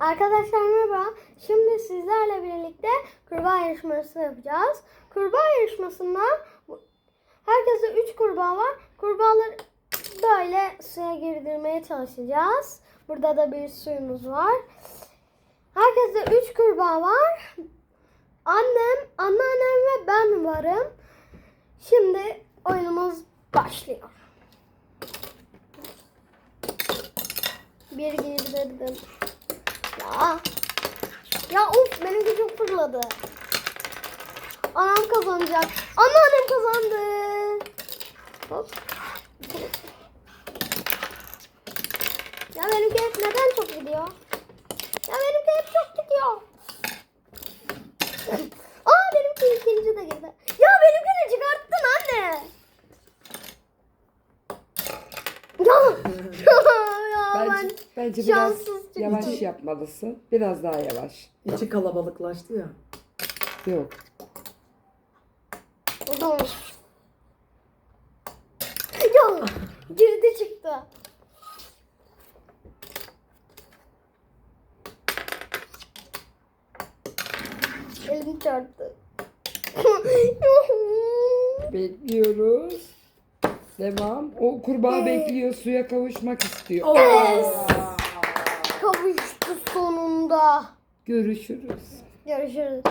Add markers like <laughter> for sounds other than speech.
Arkadaşlar merhaba. Şimdi sizlerle birlikte kurbağa yarışması yapacağız. Kurbağa yarışmasında herkese 3 kurbağa var. Kurbağaları böyle suya girdirmeye çalışacağız. Burada da bir suyumuz var. Herkeste 3 kurbağa var. Annem, anneannem ve ben varım. Şimdi oyunumuz başlıyor. Bir girdirdim. Ya. Ya of benimki çok fırladı. Anam kazanacak. Anneannem kazandı. Hop. Ya benimki hep neden çok gidiyor? Ya benimki hep çok gidiyor. Aa benimki ikinci de girdi. Ya benimkini çıkarttın anne. Ya. <laughs> ya ben Bence, bence biraz şanssız yavaş yapmalısın. Biraz daha yavaş. İçi kalabalıklaştı ya. Yok. Tamam. Ya girdi çıktı. Elim çarptı. <laughs> Bekliyoruz. Devam. O kurbağa bekliyor. Suya kavuşmak istiyor. Yes. Sonunda. Görüşürüz. Görüşürüz.